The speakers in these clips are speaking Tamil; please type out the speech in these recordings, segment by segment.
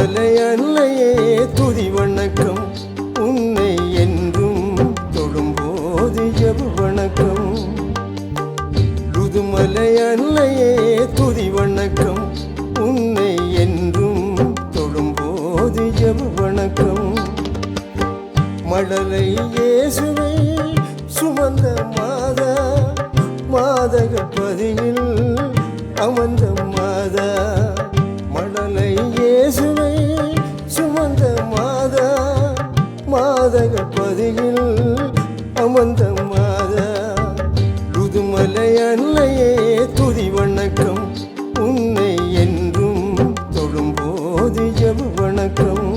முதுமலை அல்லையே துதி வணக்கம். உன்னை என்றும் தொழும்போது ஜப வணக்கம். ருதுமலை அல்லையே துதி வணக்கம். உன்னை என்றும் தொழும்போது ஜப வணக்கம். மடலை இயேசுவை சுமந்த மாதா மாதக பதியில் அமர்ந்த ருதுமலை அன்னையே துதி வணக்கம். உன்னை என்றும் தொழும்போது எவ் வணக்கம்.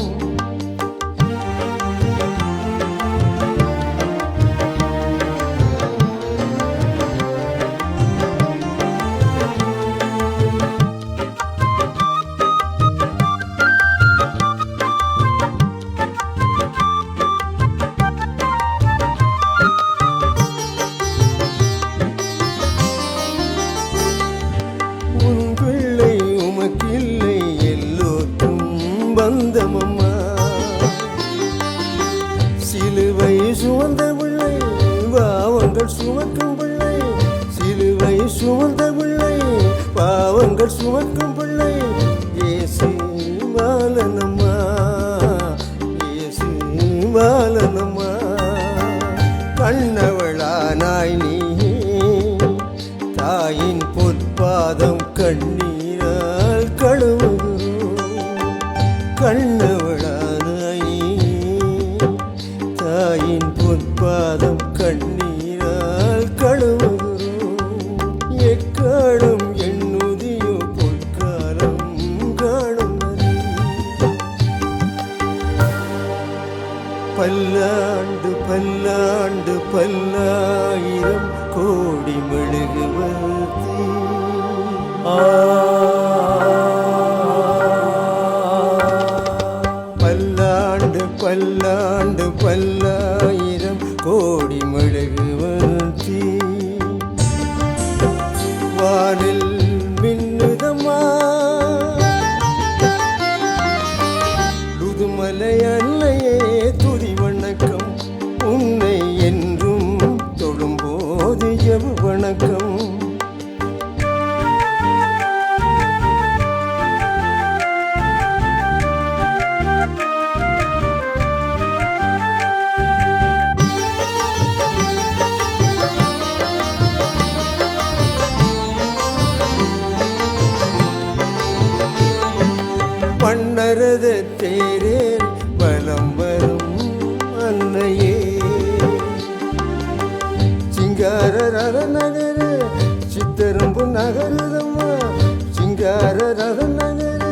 சொந்தமம்மா. சிலுவை சுமந்த பிள்ளை பாவங்கள் சுமக்கும் பிள்ளை. சிலுவை சுமந்த பிள்ளை பாவங்கள் சுமக்கும் பிள்ளை. இயேசு பாலனம்மா இயேசு பாலனம்மா. கண்ணவளானாய் நீ தாயின் பொற்பாதம் கண்ணி பல்லாண்டு பல்லாண்டு பல்லாயிரம் கோடி மெழுகுவதி பல்லாண்டு பல்லாண்டு பல்லாயிரம் கோடி மெழுகுவதி வானில் பண்டரத தேரேன் பலம் வரும் அன்னையே. சிங்கார ரத நகர சித்தரும்பு நகருதம்மா. சிங்கார ரத நகர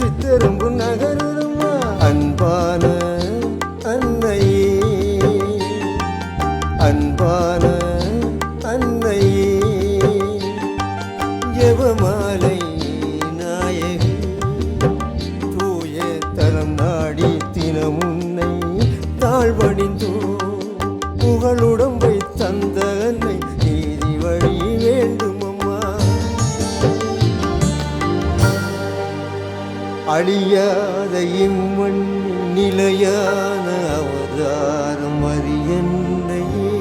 சித்தரும்பு நகருதம்மா. அன்பான அன்னையே. அன்பான அன்னையே. ஜெபமாலை உன்னை தாழ்வடிந்தோ புகழுடம்பை தந்த அன்னை நீதி வழி வேண்டுமம்மா. அழியாத இம்மண் நிலையான அவதாரம் அறியன்னையே.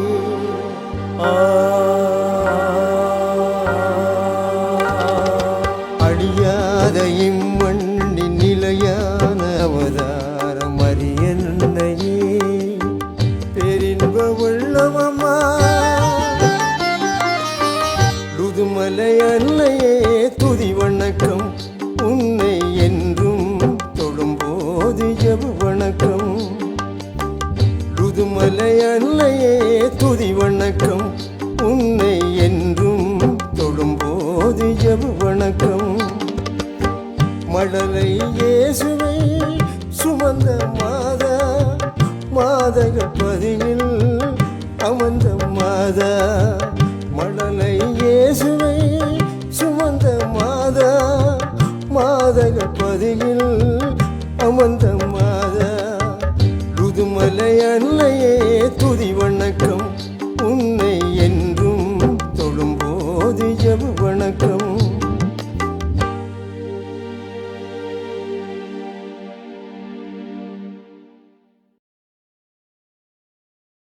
ஆ அரிய அரியன்னையே பெரின்ப உள்ளவமா ருதுமலை அன்னையே துதி வணக்கம் உன்னை என்றும் தொழும்போது ஜப வணக்கம். ருதுமலை அன்னையே துதி வணக்கம் உன்னை என்றும் தொழும்போது ஜப வணக்கம். மடலை இயேசுவை அமர்ந்த மாதா மாதக பதியில் அமர்ந்த மாதா. மடலை இயேசுவை சுமந்த மாதா மாதக பதியில் அமர்ந்த மாதா. ருதுமலை அன்னையே துதி வணக்கம். உன்னை என்றும் தொழும்போது ஜப வணக்கம்.